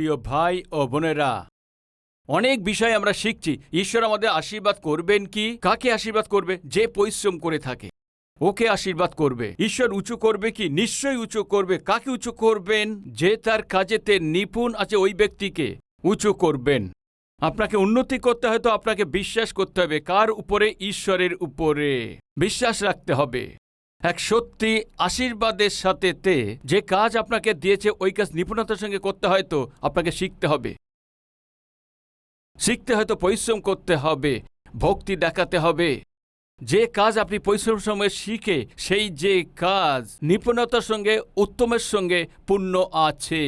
প্রিয় ভাই ও বোনেরা, অনেক বিষয় আমরা শিখছি। ঈশ্বর আমাদের আশীর্বাদ করবেন কি? কাকে আশীর্বাদ করবে? যে পরিশ্রম করে থাকে। ওকে আশীর্বাদ করবে। ঈশ্বর উঁচু করবে কি? নিশ্চয়ই উঁচু করবে। কাকে উঁচু করবেন? যে তার কাজেতে নিপুণ আছে ওই ব্যক্তিকে উঁচু করবেন। আপনাকে উন্নতি করতে হয় তো আপনাকে বিশ্বাস করতে হবে। কার উপরে? ঈশ্বরের উপরে। বিশ্বাস রাখতে হবে। এক সত্যি আশীর্বাদের সাথে তে যে কাজ আপনাকে দিয়েছে, ওই কাজ নিপুণতার সঙ্গে করতে হয় তো আপনাকে শিখতে হবে। শিখতে হয়তো পরিশ্রম করতে হবে, ভক্তি দেখাতে হবে। যে কাজ আপনি পরিশ্রম সময় শিখে, সেই যে কাজ নিপুণতার সঙ্গে, উত্তমের সঙ্গে পূর্ণ আছে।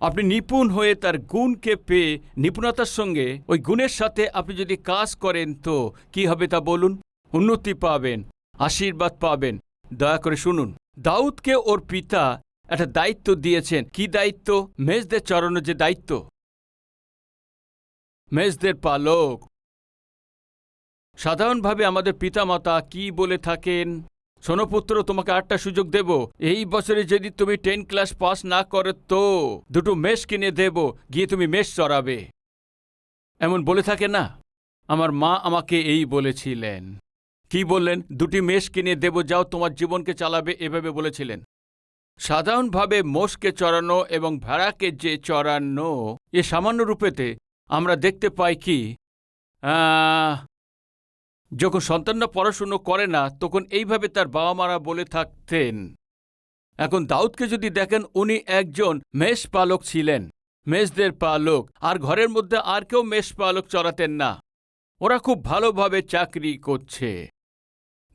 আপনি নিপুণ হয়ে তার গুণকে পেয়ে নিপুণতার সঙ্গে, ওই গুণের সাথে আপনি যদি কাজ করেন তো কি হবে তা বলুন? উন্নতি পাবেন, আশীর্বাদ পাবেন। দয়া করে শুনুন। দাউদকে ওর পিতা একটা দায়িত্ব দিয়েছেন। কি দায়িত্ব? মেজদের চরণ যে দায়িত্ব। মেজদের পালক। সাধারণভাবে আমাদের পিতামাতা কি বলে থাকেন? সোনপুত্র তোমাকে আটটা সুযোগ দেব। এই বছরে যদি তুমি টেন ক্লাস পাস না করো তো দুটো মেষ কিনে দেব, গিয়ে তুমি মেষ চড়াবে। এমন বলে থাকে না? আমার মা আমাকে এই বলেছিলেন। কি বললেন? দুটি মেষ কিনে দেব, যাও তোমার জীবনকে চালাবে, এভাবে বলেছিলেন। সাধারণভাবে মোষকে চড়ানো এবং ভেড়াকে যে চড়ানো, এ সামান্য রূপেতে আমরা দেখতে পাই কি যখন সন্তানরা পড়াশুনো করে না, তখন এইভাবে তার বাবা মারা বলে থাকতেন। এখন দাউদকে যদি দেখেন, উনি একজন মেষ পালক ছিলেন, মেষদের পালক, আর ঘরের মধ্যে আর কেউ মেষ পালক চড়াতেন না। ওরা খুব ভালোভাবে চাকরি করছে।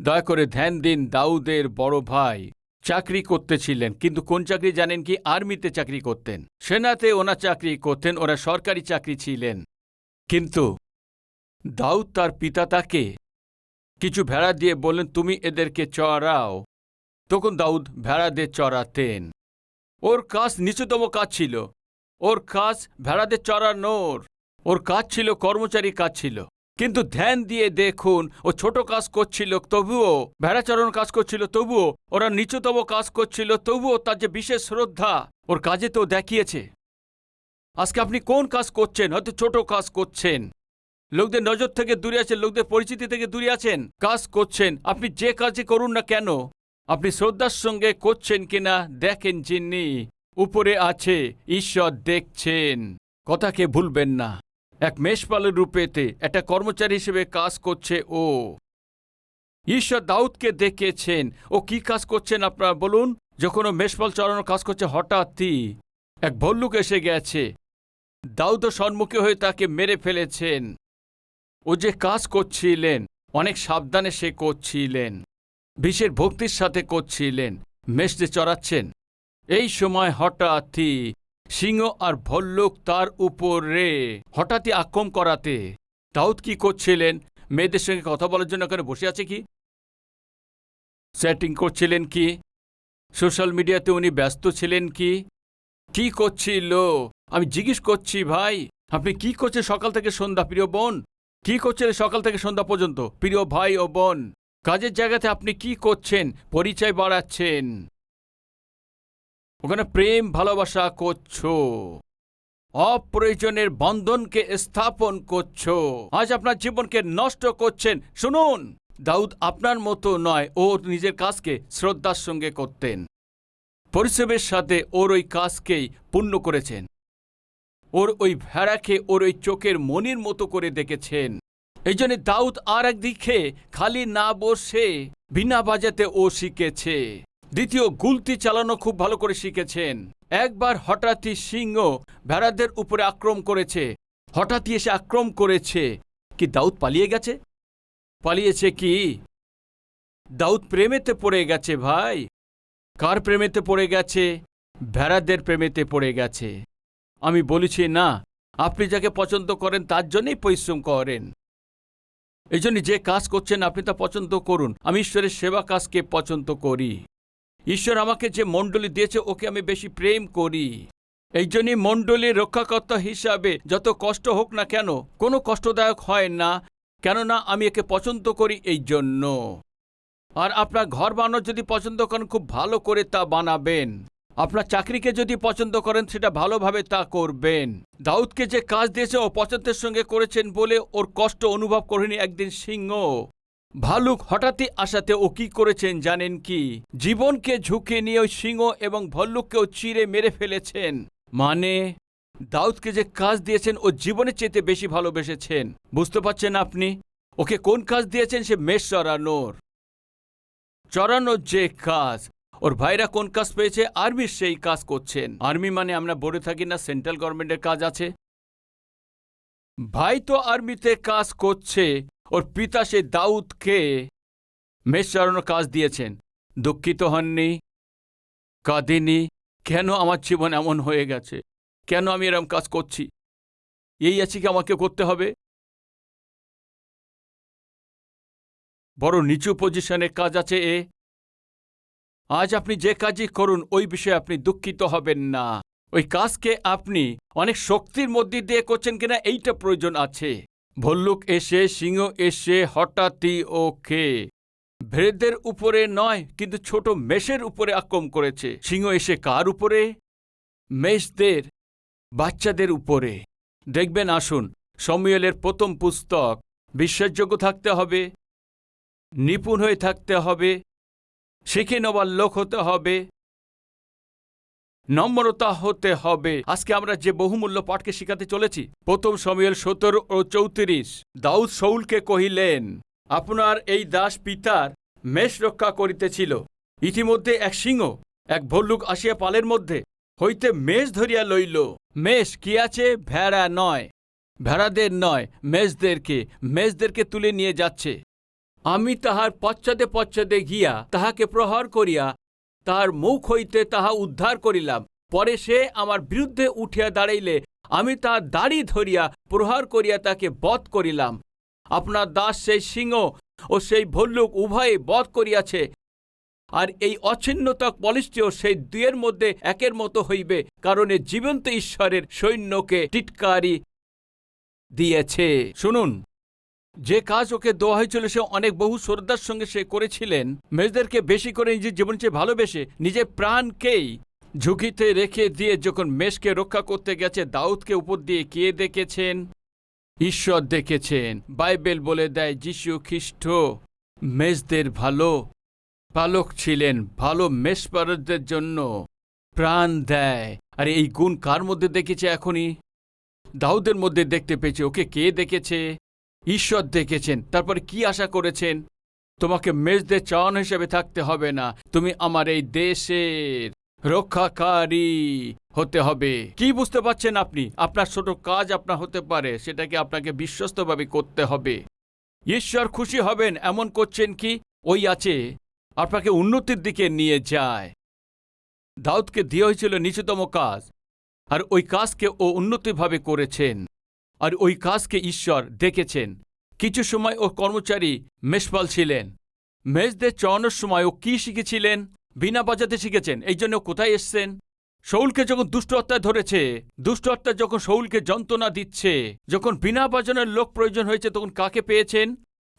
দয়া করে ধ্যান দিন দাউদের বড় ভাই। চাকরি করতেছিলেন, কিন্তু কোন চাকরি জানেন কি? আর্মিতে চাকরি করতেন। সেনাতে ওনা চাকরি করতেন, ওরা সরকারি চাকরি ছিলেন। কিন্তু দাউদ তার পিতা তাকে কিছু ভেড়া দিয়ে বললেন, তুমি এদেরকে চড়াও। তখন দাউদ ভেড়াদের চড়াতেন। ওর কাজ নিচুতম কাজ ছিল। ওর কাজ ভেড়াদের চড়ানোর। ওর কাজ ছিল, কর্মচারী কাজ ছিল। কিন্তু ধ্যান দিয়ে দেখুন, ও ছোট কাজ করছিল, তবুও ভেড়া চড়ানোর কাজ করছিল, তবুও, ওরা নিচুতম কাজ করছিল, তবুও তার যে বিশেষ শ্রদ্ধা, ওর কাজে তো দেখিয়েছে। আজকে আপনি কোন কাজ করছেন? হয়তো ছোট কাজ করছেন। লোকদের নজর থেকে দূরে আছেন, লোকদের পরিচিতি থেকে দূরে আছেন, কাজ করছেন। আপনি যে কাজে করুন না কেন, আপনি শ্রদ্ধার সঙ্গে করছেন কিনা দেখেন যিনি উপরে আছে, ঈশ্বর দেখছেন। কথাকে ভুলবেন না। এক মেষপালের রূপেতে একটা কর্মচারী হিসেবে কাজ করছে ও। ঈশ্বর দাউদকে দেখেছেন। ও কি কাজ করছেন আপনারা বলুন? যখন ও মেষপাল চড়ানোর কাজ করছে, হঠাৎই এক ভল্লুক এসে গেছে। দাউদ সম্মুখে হয়ে তাকে মেরে ফেলেছেন। ও যে কাজ করছিলেন, অনেক সাবধানে সে করছিলেন। বিষের ভক্তির সাথে করছিলেন। মেষতে চড়াচ্ছেন, এই সময় হঠাৎই সিংহ আর ভল্লুক তার উপরে হঠাৎই আক্রম করাতে। দাউদ কি করছিলেন? মেয়েদের সঙ্গে কথা বলার জন্য ওখানে বসে আছে কি? সেটিং করছিলেন কি? সোশ্যাল মিডিয়াতে উনি ব্যস্ত ছিলেন কি? কি করছিল? আমি জিজ্ঞেস করছি, ভাই, আপনি কি করছেন সকাল থেকে সন্ধ্যা, প্রিয় বোন? কি করছেন সকাল থেকে সন্ধ্যা পর্যন্ত? প্রিয় ভাই ও বোন, কাজের জায়গাতে আপনি কি করছেন? পরিচয় বাড়াচ্ছেন। ওখানে প্রেম, ভালোবাসা করছ। অপ্রয়োজনের বন্ধনকে স্থাপন করছ। আজ আপনার জীবনকে নষ্ট করছেন। শুনুন, দাউদ আপনার মতো নয়, ও নিজের কাজকে শ্রদ্ধার সঙ্গে করতেন। পরিশ্রমের সাথে ওর ওই কাজকেই পূর্ণ করেছেন। ওর ওই ভেড়াকে ওর ওই চোখের মনির মতো করে দেখেছেন। এই জন্য দাউদ আর একদিকে খালি না বসে, বিনা বাজাতে ও শিখেছে। দ্বিতীয় গুলতি চালানো খুব ভালো করে শিখেছেন। একবার হঠাৎই সিংহ ভেড়াদের উপরে আক্রম করেছে। হঠাৎই এসে আক্রম করেছে। কি দাউদ পালিয়ে গেছে? পালিয়েছে কি? দাউদ প্রেমেতে পড়ে গেছে ভাই। কার প্রেমেতে পড়ে গেছে? ভেড়াদের প্রেমেতে পড়ে গেছে। আমি বলেছি, না, আপনি যাকে পছন্দ করেন তার জন্যই পরিশ্রম করেন। এই যে কাজ করছেন আপনি তা পছন্দ করুন। আমি ঈশ্বরের সেবা কাজকে পছন্দ করি। ঈশ্বর আমাকে যে মণ্ডলী দিয়েছে, ওকে আমি বেশি প্রেম করি। এই জন্যই মণ্ডলীর রক্ষাকর্তা হিসাবে যত কষ্ট হোক না কেন, কোনো কষ্টদায়ক হয় না, কেননা আমি একে পছন্দ করি এই জন্য। আর আপনার ঘর বানানো যদি পছন্দ করেন, খুব ভালো করে তা বানাবেন। আপনার চাকরিকে যদি পছন্দ করেন, সেটা ভালোভাবে তা করবেন। দাউদকে যে কাজ দিয়েছে, ও পছন্দের সঙ্গে করেছেন বলে ওর কষ্ট অনুভব করেনি একদিন সিংহ। ভালুক হঠাৎই আসাতে ও কি করেছেন জানেন কি? জীবনকে ঝুঁকে নিয়ে ওই সিংহ এবং ভল্লুককেও চিরে মেরে ফেলেছেন। মানে? দাউদকে যে কাজ দিয়েছেন ও জীবনের চেয়ে বেশি ভালোবেসেছেন। বুঝতে পারছেন আপনি? ওকে কোন কাজ দিয়েছেন সে মেষ চড়ানোর? চড়ানোর যে কাজ। ওর ভাইরা কোন কাজ পেয়েছে? আর্মির সেই কাজ করছেন। আর্মি মানে আমরা বলে থাকি না সেন্ট্রাল গভর্নমেন্টের কাজ আছে? ভাই তো আর্মিতে কাজ করছে। ওর পিতা সে দাউদকে মেষ চড়ানোর কাজ দিয়েছেন। দুঃখিত হননি, কাঁদিনি, কেন আমার জীবন এমন হয়ে গেছে? কেন আমি এরম কাজ করছি? এই আছে কি আমাকে করতে হবে? বড় নিচু পজিশনের কাজ আছে এ। আজ আপনি যে কাজই করুন, ওই বিষয়ে আপনি দুঃখিত হবেন না। ওই কাজকে আপনি অনেক শক্তির মধ্যে দিয়ে করছেন কিনা, এইটা প্রয়োজন আছে। ভল্লুক এসে, সিংহ এসে, হঠাৎই ওকে। ভেড়েদের উপরে নয়, কিন্তু ছোট মেষের উপরে আক্রমণ করেছে। সিংহ এসে কার উপরে? মেষদের, বাচ্চাদের উপরে। দেখবেন, আসুন, সমুয়েলের প্রথম পুস্তক। বিশ্বাসযোগ্য থাকতে হবে, নিপুণ হয়ে থাকতে হবে, শিখে নেওয়ার লোক হতে হবে। নম্রতা হতে হবে। আজকে আমরা যে বহুমূল্য পাঠকে শিখাতে চলেছি, প্রথম সময়েল সতেরো ও চৌত্রিশ। দাউদ শৌলকে কহিলেন, আপনার এই দাস পিতার মেষ রক্ষা করিতেছিল। ইতিমধ্যে এক সিংহ, এক ভল্লুক আসিয়া পালের মধ্যে হইতে মেষ ধরিয়া লইল। মেষ কি আছে? ভেড়া নয়। ভেড়াদের নয়, মেষদেরকে। মেষদেরকে তুলে নিয়ে যাচ্ছে। আমি তাহার পশ্চাদে পশ্চাদে গিয়া তাহাকে প্রহার করিয়া তাহার মুখ হইতে তাহা উদ্ধার করিলাম। পরে সে আমার বিরুদ্ধে উঠিয়া দাঁড়াইলে, আমি তাহার দাড়ি ধরিয়া প্রহার করিয়া তাকে বধ করিলাম। আপনার দাস সেই সিংহ ও সেই ভল্লুক উভয়ে বধ করিয়াছে, আর এই অছিন্নতা পলিশটিও সেই দুয়ের মধ্যে একের মতো হইবে, কারণে জীবন্ত ঈশ্বরের সৈন্যকে টিটকারি দিয়েছে। শুনুন যে কাজ ওকে দেওয়া হয়েছিল সে অনেক বহু শ্রদ্ধার সঙ্গে সে করেছিলেন। মেজদেরকে বেশি করে নিজের জীবন চেয়ে ভালোবেসে নিজের প্রাণকেই ঝুঁকিতে রেখে দিয়ে যখন মেষকে রক্ষা করতে গেছে, দাউদকে উপর দিয়ে কে দেখেছেন? ঈশ্বর দেখেছেন। বাইবেল বলে দেয়, যিশু খ্রিস্ট, মেষদের ভালো পালক ছিলেন, ভালো মেষপারকদের জন্য প্রাণ দেয়। আর এই গুণ কার মধ্যে দেখেছে এখনই? দাউদের মধ্যে দেখতে পেয়েছে, ওকে কে দেখেছে? ঈশ্বর দেখেছেন, তারপরে কি আশা করেছেন? তোমাকে মেজদের চাওয়ান হিসেবে থাকতে হবে না, তুমি আমার এই দেশের রক্ষাকারী হতে হবে। কি বুঝতে পারছেন আপনি? আপনার ছোট কাজ আপনার হতে পারে, সেটাকে আপনাকে বিশ্বস্তভাবে করতে হবে। ঈশ্বর খুশি হবেন, এমন করছেন কি? ওই আছে, আপনাকে উন্নতির দিকে নিয়ে যায়। দাউদকে দিয়ে হয়েছিল নিচুতম কাজ, আর ওই কাজকে ও উন্নতিভাবে করেছেন। আর ওই কাজকে ঈশ্বর দেখেছেন কিছু সময় ও কর্মচারী মেষপাল ছিলেন। মেষদের চড়ানোর সময় ও কি শিখেছিলেন? বিনা বাজাতে শিখেছেন। এই জন্য কোথায় এসছেন? শৌলকে যখন দুষ্ট হত্যায় ধরেছে, দুষ্ট হত্যা যখন শৌলকে যন্ত্রণা দিচ্ছে, যখন বিনা বাজানোর লোক প্রয়োজন হয়েছে, তখন কাকে পেয়েছেন?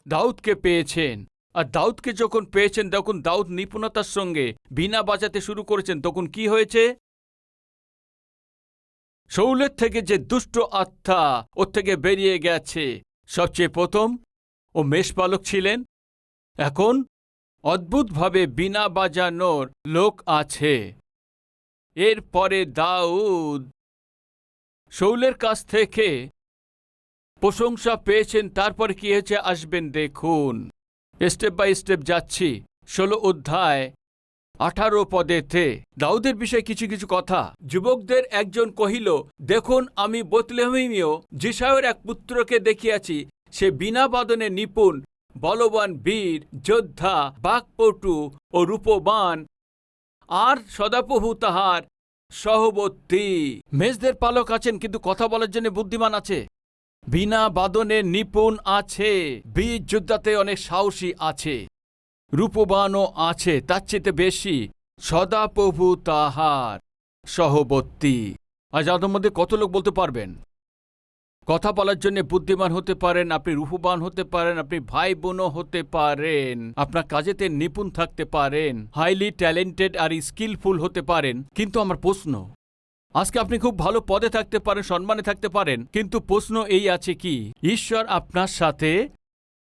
দাউদকে পেয়েছেন। আর দাউদকে যখন পেয়েছেন, তখন দাউদ নিপুণতার সঙ্গে বিনা বাজাতে শুরু করেছেন, তখন কি হয়েছে? শৌলের থেকে যে দুষ্ট আত্মা ওর থেকে বেরিয়ে গেছে, সবচেয়ে প্রথম ও মেষপালক ছিলেন। এখন অদ্ভুতভাবে বিনা বাজানোর লোক আছে। এরপরে দাউদ শৌলের কাছ থেকে প্রশংসা পেয়েছেন, তারপর কি হয়েছে আসবেন দেখুন। স্টেপ বাই স্টেপ যাচ্ছি। ষোলো অধ্যায় আঠারো পদে পদেতে দাউদের বিষয়ে কিছু কিছু কথা। যুবকদের একজন কহিল, দেখুন, আমি বতলেহমীয় যিশায়ের এক পুত্রকে দেখিয়াছি, সে বিনা বাদনে নিপুণ, বলবান বীর, যোদ্ধা, বাকপটু ও রূপবান, আর সদাপ্রভু তাহার সহবর্তী মেজদের পালক আছেন, কিন্তু কথা বলার জন্য বুদ্ধিমান আছে। বিনা বাদনে নিপুণ আছে, বীর যোদ্ধাতে অনেক সাহসী আছে। রূপবানও আছে, তার চেয়ে বেশি। সদাপ্রভু তাহার সহবর্তী। আজ আপনার মধ্যে কত লোক বলতে পারবেন? কথা বলার জন্য বুদ্ধিমান হতে পারেন, আপনি রূপবান হতে পারেন, আপনি ভাই বোনও হতে পারেন, আপনার কাজেতে নিপুণ থাকতে পারেন হাইলি ট্যালেন্টেড আর স্কিলফুল হতে পারেন। কিন্তু আমার প্রশ্ন, আজকে আপনি খুব ভালো পদে থাকতে পারেন, সম্মানে থাকতে পারেন, কিন্তু প্রশ্ন এই আছে কি? ঈশ্বর আপনার সাথে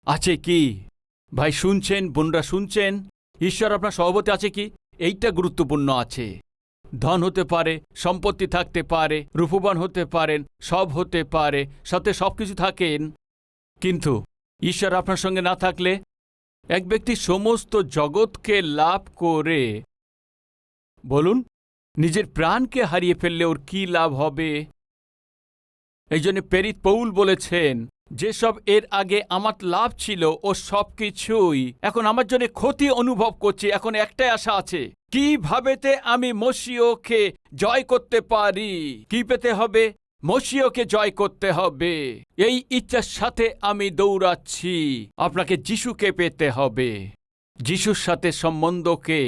আছে কি? ভাই শুনছেন, বোনরা শুনছেন? ঈশ্বর আপনার সভাপতি আছে কি? এইটা গুরুত্বপূর্ণ আছে। ধন হতে পারে, সম্পত্তি থাকতে পারে, রূপবান হতে পারেন, সব হতে পারে, সাথে সব কিছু থাকেন। কিন্তু ঈশ্বর আপনার সঙ্গে না থাকলে এক ব্যক্তি সমস্ত জগৎকে লাভ করে। বলুন, নিজের প্রাণকে হারিয়ে ফেললে ওর কি লাভ হবে? এই জন্য পেরিত পৌল বলেছেন যেসব এর আগে আমার লাভ ছিল ও সব কিছুই এখন আমার জন্য ক্ষতি অনুভব করছে, এখন একটাই আশা আছে। কিভাবেতে আমি মসিওকে জয় করতে পারি? কি পেতে হবে? মসিওকে জয় করতে হবে। এই ইচ্ছার সাথে আমি দৌড়াচ্ছি। আপনাকে যিশুকে পেতে হবে। যিশুর সাথে সম্বন্ধকে,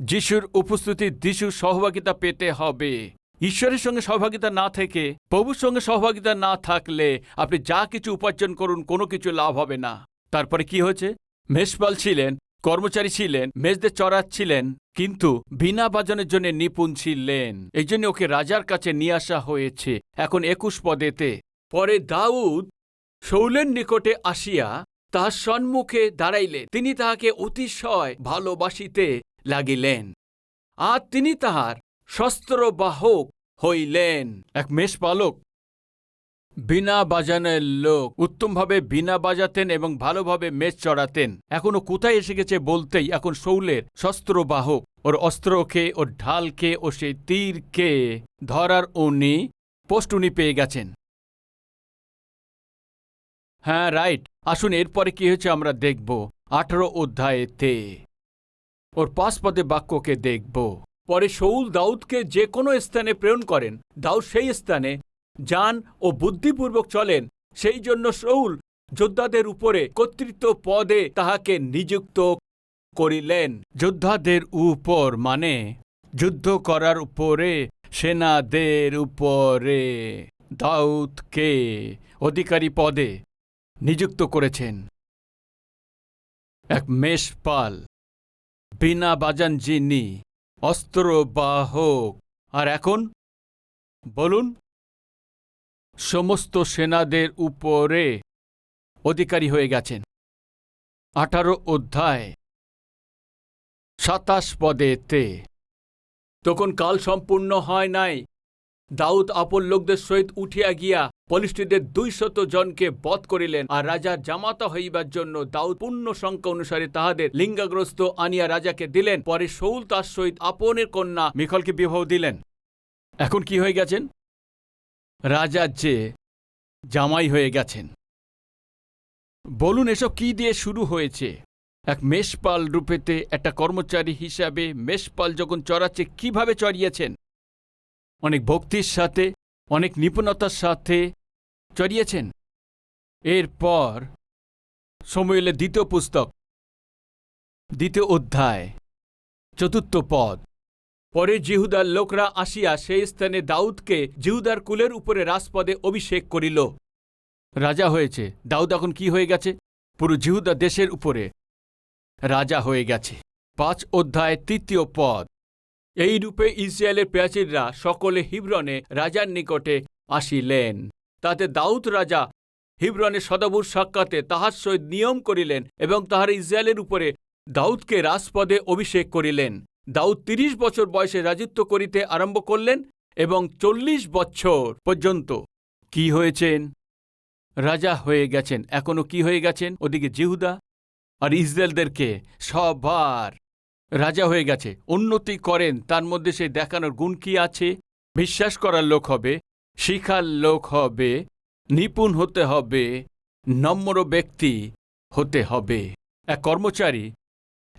যিশুর উপস্থিতি, যিশুর সহভাগিতা পেতে হবে। ঈশ্বরের সঙ্গে সহভাগিতা না থেকে, প্রভুর সঙ্গে সহভাগিতা না থাকলে আপনি যা কিছু উপার্জন করুন, কোনো কিছু লাভ হবে না। তারপরে কি হয়েছে? মেষপাল ছিলেন, কর্মচারী ছিলেন মেজদের চড়াচ্ছিলেন, কিন্তু বিনা বাজনের জন্য নিপুণ ছিলেন। এই জন্য ওকে রাজার কাছে নিয়ে আসা হয়েছে, এখন একুশ পদেতে। পরে দাউদ শৌলের নিকটে আসিয়া তাহার সম্মুখে দাঁড়াইলেন। তিনি তাহাকে অতিশয় ভালোবাসিতে লাগিলেন। আর তিনি তাহার শস্ত্রবাহক হইলেন। এক মেষ মেষপালক বিনা বাজানের লোক। উত্তমভাবে বিনা বাজাতেন এবং ভালোভাবে মেষ চড়াতেন। এখনও কোথায় এসে গেছে বলতেই এখন শৌলের শস্ত্রবাহক। ওর অস্ত্রকে ওর ঢালকে ও সেই তীরকে ধরার উনি পোস্ট উনি পেয়ে গেছেন। হ্যাঁ রাইট। আসুন এরপরে কি হয়েছে আমরা দেখব। আঠারো অধ্যায়েতে। ওর পাঁচ পদে বাক্যকে দেখব। পরে শৌল দাউদকে যে কোনো স্থানে প্রেরণ করেন। দাউদ সেই স্থানে যান ও বুদ্ধিপূর্বক চলেন। সেই জন্য শৌল যোদ্ধাদের উপরে কর্তৃত্ব পদে তাহাকে নিযুক্ত করিলেন। যোদ্ধাদের উপর মানে যুদ্ধ করার উপরে, সেনাদের উপরে। দাউদকে অধিকারী পদে নিযুক্ত করেছেন। এক মেষপাল বিনা বাজান যিনি অস্ত্রবাহক আর এখন? বলুন। সমস্ত সেনাদের উপরে অধিকারী হয়ে গেছেন। আঠারো অধ্যায়, সাতাশ পদেতে তখন কাল সম্পূর্ণ হয় নাই। দাউদ আপন লোকদের সহিত উঠিয়া গিয়া পলিষ্ঠীদের দুইশত জনকে বধ করিলেন আর রাজার জামাতা হইবার জন্য দাউদ পূর্ণ সংখ্যা অনুসারে তাহাদের লিঙ্গাগ্রস্ত আনিয়া রাজাকে দিলেন। পরে শৌল তার সহিত আপনের কন্যা মিখলকে বিবাহ দিলেন। এখন কি হয়ে গেছেন? রাজার যে জামাই হয়ে গেছেন। বলুন এসব কি দিয়ে শুরু হয়েছে? এক মেষপাল রূপেতে একটা কর্মচারী হিসাবে মেষপাল যখন চড়াচ্ছে, কীভাবে চড়িয়েছেন? অনেক ভক্তির সাথে, অনেক নিপুণতার সাথে চড়িয়েছেন। এরপর সময়েলের দ্বিতীয় পুস্তক, দ্বিতীয় অধ্যায়, চতুর্থ পদ। পরে জিহুদার লোকরা আসিয়া সেই স্থানে দাউদকে জিহুদার কুলের উপরে রাজপদে অভিষেক করিল। রাজা হয়েছে। দাউদ এখন কি হয়ে গেছে? পুরো জিহুদা দেশের উপরে রাজা হয়ে গেছে। পাঁচ অধ্যায়, তৃতীয় পদ। এই রূপে ইসরায়েলের প্রাচীররা সকলে হিব্রনে রাজার নিকটে আসিলেন। তাতে দাউদ রাজা হিব্রনে সদাবুর সাক্ষাতে তাহার সহিত নিয়ম করিলেন এবং তাহার ইসরায়েলের উপরে দাউদকে রাজপদে অভিষেক করিলেন। দাউদ তিরিশ বছর বয়সে রাজত্ব করিতে আরম্ভ করলেন এবং চল্লিশ বছর পর্যন্ত কি হয়েছেন? রাজা হয়ে গেছেন। এখনও কি হয়ে গেছেন? ওদিকে জিহুদা আর ইসরায়েলদেরকে সবার রাজা হয়ে গেছে। উন্নতি করেন, তার মধ্যে সে দেখানোর গুণ কি আছে? বিশ্বাস করার লোক হবে। শিখার লোক হবে, নিপুণ হতে হবে, নম্র ব্যক্তি হতে হবে। এক কর্মচারী,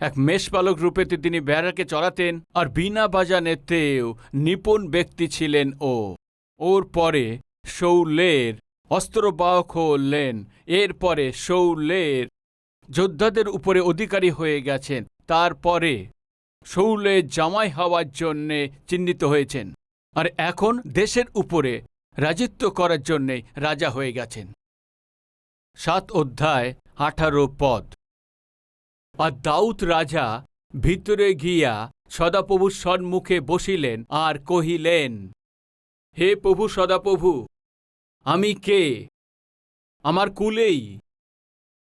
এক মেষপালক রূপেতে তিনি বেড়াকে চড়াতেন আর বিনা বাজানেতেও নিপুণ ব্যক্তি ছিলেন ও। ওর পরে শৌলের অস্ত্রবাহক হলেন এরপরে শৌলের যোদ্ধাদের উপরে অধিকারী হয়ে গেছেন তারপরে শৌলে জামাই হওয়ার জন্যে চিহ্নিত হয়েছেন। আর এখন দেশের উপরে রাজিত্ব করার জন্যে রাজা হয়ে গেছেন। সাত অধ্যায়, আঠারো পদ। আর দাউদ রাজা ভিতরে গিয়া সদাপ্রভুর সন্মুখে বসিলেন আর কহিলেন, হে প্রভু সদাপ্রভু, আমি কে? আমার কুলেই?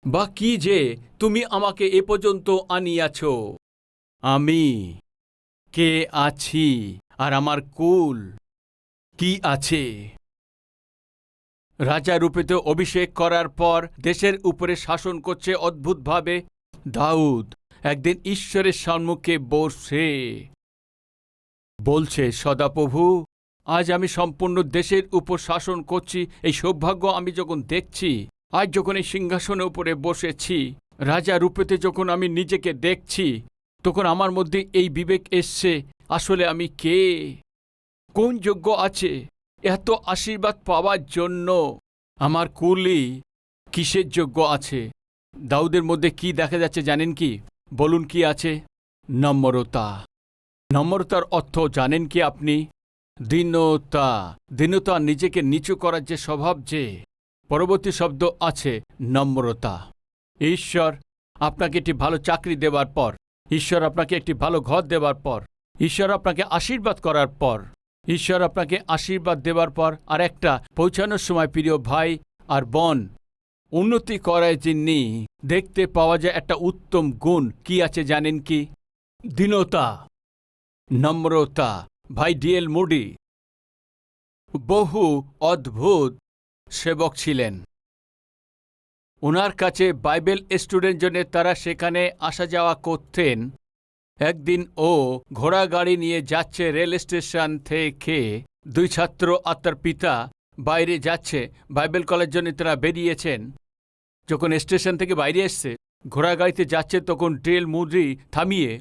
বা কি যে তুমি আমাকে এ পর্যন্ত আনিয়াছ? আমি কে আছি আর আমার কুল? কি আছে? রাজা রূপেতে অভিষেক করার পর দেশের উপরে শাসন করছে অদ্ভুতভাবে। দাউদ একদিন ঈশ্বরের সম্মুখে বসে বলছে, সদাপ্রভু, আজ আমি সম্পূর্ণ দেশের উপর শাসন করছি। এই সৌভাগ্য আমি যখন দেখছি, আজ যখন এই সিংহাসনের উপরে বসেছি, রাজা রূপেতে যখন আমি নিজেকে দেখছি, তখন আমার মধ্যে এই বিবেক এসছে, আসলে আমি কে? কোন যোগ্য আছে? এত আশীর্বাদ পাওয়ার জন্য। আমার কুলি কিসের যোগ্য আছে? দাউদের মধ্যে কি দেখা যাচ্ছে জানেন কি? বলুন কি আছে? নম্রতা। নম্রতার অর্থ জানেন কি আপনি? দীনতা। দীনতা নিজেকে নিচু করার যে স্বভাব যে, পরবর্তী শব্দ আছে নম্রতা। ঈশ্বর আপনাকে একটি ভালো চাকরি দেওয়ার পর, ঈশ্বর আপনাকে একটি ভালো ঘর দেওয়ার পর, ঈশ্বর আপনাকে আশীর্বাদ করার পর। ঈশ্বর আপনাকে আশীর্বাদ দেওয়ার পর আর একটা পৌঁছানোর সময় প্রিয় ভাই আর বোন, উন্নতি করার যিনি দেখতে পাওয়া যায় একটা উত্তম গুণ কি আছে জানেন কি? দীনতা, নম্রতা। ভাই ডিএল মুডি, বহু অদ্ভুত সেবক ছিলেন। ওনার কাছে বাইবেল স্টুডেন্ট জন্য তারা সেখানে আসা যাওয়া করতেন। একদিন ও ঘোড়া গাড়ি নিয়ে যাচ্ছে রেল স্টেশন থেকে। দুই ছাত্র আর তার পিতা বাইরে যাচ্ছে, বাইবেল কলেজ জন্য তারা বেরিয়েছেন। যখন স্টেশন থেকে বাইরে এসছে, ঘোড়া গাড়িতে যাচ্ছে তখন ট্রেল মুদ্রি থামিয়ে,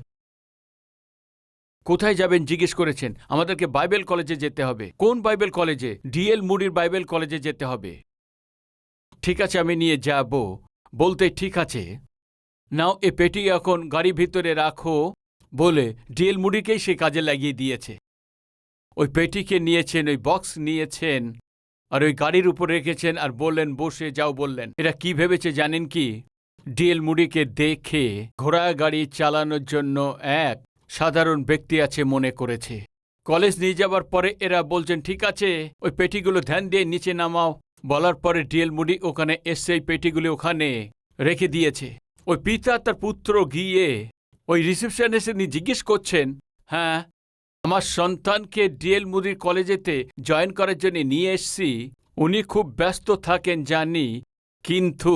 কোথায় যাবেন? জিজ্ঞেস করেছেন। আমাদেরকে বাইবেল কলেজে যেতে হবে। কোন বাইবেল কলেজে? ডিএল মুডির বাইবেল কলেজে যেতে হবে। ঠিক আছে, আমি নিয়ে যাব। বলতে ঠিক আছে। নাও এ পেটি এখন গাড়ি ভিতরে রাখো। বলে ডিএল মুডিকেই সে কাজে লাগিয়ে দিয়েছে। ওই পেটিকে নিয়েছেন, ওই বক্স নিয়েছেন, আর ওই গাড়ির উপর রেখেছেন আর বললেন, বসে যাও, বললেন। এরা কি ভেবেছে জানেন কি? ডিএল মুডিকে দেখে ঘোড়া গাড়ি চালানোর জন্য এক সাধারণ ব্যক্তি আছে মনে করেছে। কলেজ নিয়ে যাবার পরে এরা বলছেন, ঠিক আছে, ওই পেটিগুলো ধ্যান দিয়ে নিচে নামাও। বলার পরে ডিএল মুডি ওখানে এসে পেটিগুলি ওখানে রেখে দিয়েছে। ওই পিতা তার পুত্র গিয়ে ওই রিসেপশন এসে নি জিজ্ঞেস করছেন হ্যাঁ আমার সন্তানকে ডিএল মুদির কলেজেতে জয়েন করার জন্য নিয়ে এসছি। উনি খুব ব্যস্ত থাকেন, জানি, কিন্তু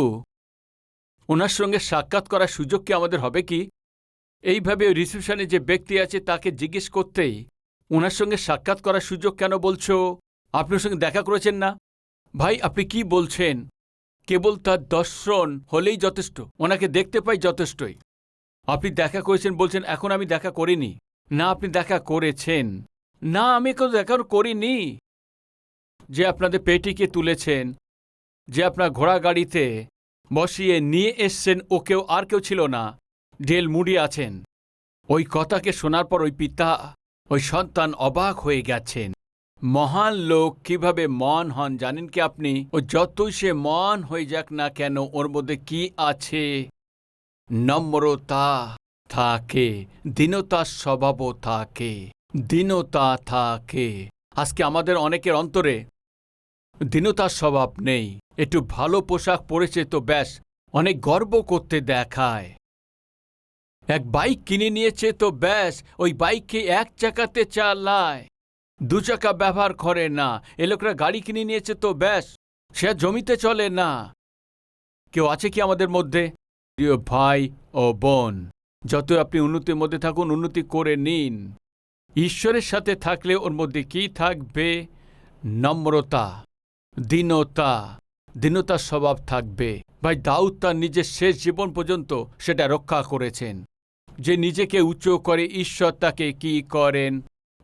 ওনার সঙ্গে সাক্ষাৎ করার সুযোগ কি আমাদের হবে কি? এইভাবে ওই রিসেপশনে যে ব্যক্তি আছে তাকে জিজ্ঞেস করতেই ওনার সঙ্গে সাক্ষাৎ করার সুযোগ কেন বলছো? আপনার সঙ্গে দেখা করেছেন না? ভাই, আপনি কি বলছেন? কেবল তার দর্শন হলেই যথেষ্ট, ওনাকে দেখতে পাই যথেষ্টই। আপনি দেখা করেছেন বলছেন, এখন আমি দেখা করিনি। না, আপনি দেখা করেছেন। না, আমি কেউ দেখা করিনি। যে আপনাদের পেটিকে তুলেছেন, যে আপনার ঘোড়া গাড়িতে বসিয়ে নিয়ে এসছেন, ও কেউ আর কেউ ছিল না। ডেল মুড়ি আছেন। ওই কথাকে শোনার পর ওই পিতা, ওই সন্তান অবাক হয়ে গেছেন। মহান লোক, কীভাবে মন হন জানেন কি আপনি? ও যতই সে মন হয়ে যাক না কেন, ওর মধ্যে কি আছে? নম্রতা থাকে দীনতার স্বভাবও থাকে, দীনতা থাকে। আজকে আমাদের অনেকের অন্তরে দীনতার স্বভাব নেই, একটু ভালো পোশাক পরেছে তো ব্যাস, অনেক গর্ব করতে দেখায়। এক বাইক কিনে নিয়েছে তো ব্যাস, ওই বাইককে এক চাকাতে চালায়। দু চাকা ব্যবহার করে না, এ লোকরা গাড়ি কিনে নিয়েছে তো ব্যাস, সে জমিতে চলে না। কেউ আছে কি আমাদের মধ্যে? প্রিয় ভাই ও বোন যত আপনি উন্নতির মধ্যে থাকুন, উন্নতি করে নিন। ঈশ্বরের সাথে থাকলে ওর মধ্যে কি থাকবে? নম্রতা, দীনতা, দীনতার স্বভাব থাকবে। ভাই, দাউদ তার নিজের শেষ জীবন পর্যন্ত সেটা রক্ষা করেছেন। যে নিজেকে উচ্চ করে ঈশ্বর তাকে কি করেন?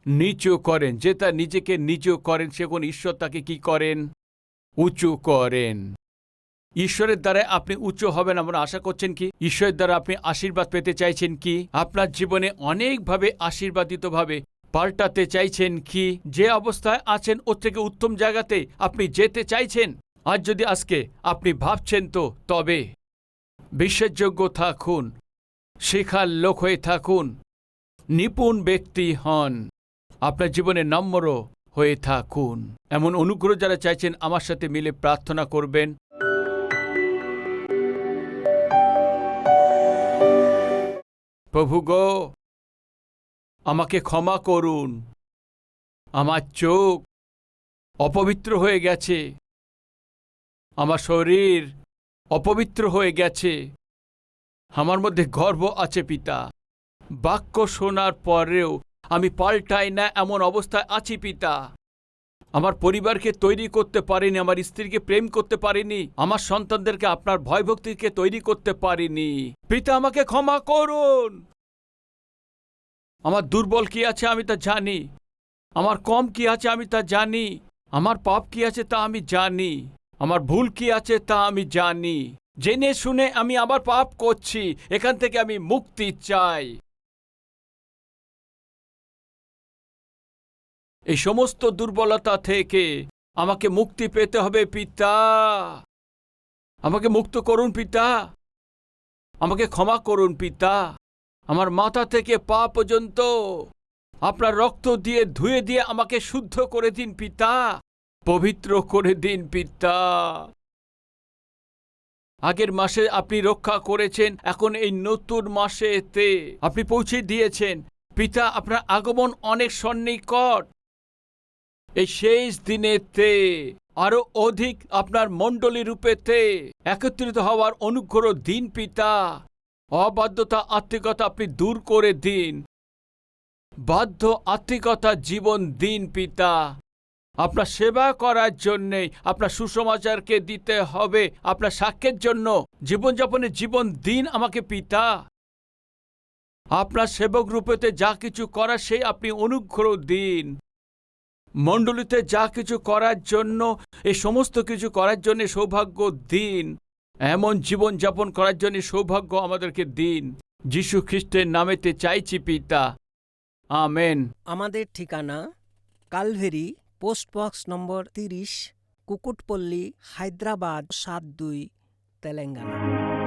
নিচু করেন। যে তার নিজেকে নিচু করেন, সে কোন ঈশ্বর তাকে কি করেন? উঁচু করেন। ঈশ্বরের দ্বারা আপনি উচ্চ হবেন আমরা আশা করছেন কি? ঈশ্বরের দ্বারা আপনি আশীর্বাদ পেতে চাইছেন কি? আপনার জীবনে অনেকভাবে আশীর্বাদিতভাবে পাল্টাতে চাইছেন কি? যে অবস্থায় আছেন ওর থেকে উত্তম জায়গাতে আপনি যেতে চাইছেন? আজ যদি আজকে আপনি ভাবছেন তো, তবে বিশ্বাসযোগ্য থাকুন, শেখার লোক হয়ে থাকুন, নিপুণ ব্যক্তি হন, আপনার জীবনে নম্র হয়ে থাকুন। এমন অনুগ্রহ যারা চাইছেন আমার সাথে মিলে প্রার্থনা করবেন। প্রভু গো, আমাকে ক্ষমা করুন। আমার চোখ অপবিত্র হয়ে গেছে। আমার শরীর অপবিত্র হয়ে গেছে। আমার মধ্যে গর্ব আছে, পিতা। বাক্য শোনার পরেও আমি পাল্টাই না এমন অবস্থায় আছি, পিতা। আমার পরিবারকে তৈরি করতে পারিনি, আমার স্ত্রীকে প্রেম করতে পারিনি, আমার সন্তানদেরকে আপনার ভয়ভক্তিকে তৈরি করতে পারিনি। পিতা আমাকে ক্ষমা করুন। আমার দুর্বল কি আছে আমি তা জানি, আমার কম কি আছে আমি তা জানি, আমার পাপ কি আছে তা আমি জানি, আমার ভুল কি আছে তা আমি জানি। জেনে শুনে আমি আবার পাপ করছি, এখান থেকে আমি মুক্তি চাই। এই সমস্ত দুর্বলতা থেকে আমাকে মুক্তি পেতে হবে, পিতা। আমাকে মুক্ত করুন, পিতা। আমাকে ক্ষমা করুন, পিতা। আমার মাথা থেকে পা পর্যন্ত আপনার রক্ত দিয়ে, ধুয়ে দিয়ে আমাকে শুদ্ধ করে দিন, পিতা। পবিত্র করে দিন, পিতা। আগের মাসে আপনি রক্ষা করেছেন, এখন এই নতুন মাসেতে আপনি পৌঁছে দিয়েছেন। পিতা, আপনার আগমন অনেক সন্নিকট। এই শেষ দিনেতে আরও অধিক আপনার মণ্ডলী রূপেতে একত্রিত হওয়ার অনুগ্রহ দিন পিতা, অবাধ্যতা, আত্মিকতা আপনি দূর করে দিন। বাধ্য, আত্মিকতা জীবন দিন পিতা। আপনার সেবা করার জন্যে আপনার সুসমাচারকে দিতে হবে। আপনার সাক্ষ্যের জন্য জীবনযাপনের জীবন দিন আমাকে পিতা। আপনার সেবক রূপেতে যা কিছু করার সেই আপনি অনুগ্রহ দিন। মণ্ডলীতে যা কিছু করার জন্য, এই সমস্ত কিছু করার জন্য সৌভাগ্য দিন। এমন জীবন যাপন করার জন্য সৌভাগ্য আমাদেরকে দিন। যিশু খ্রিস্টের নামেতে চাইছি পিতা। আমেন। আমাদের ঠিকানা কালভেরি, পোস্ট বক্স নম্বর তিরিশ, কুকুটপল্লী, হায়দ্রাবাদ সাত দুই, তেলেঙ্গানা।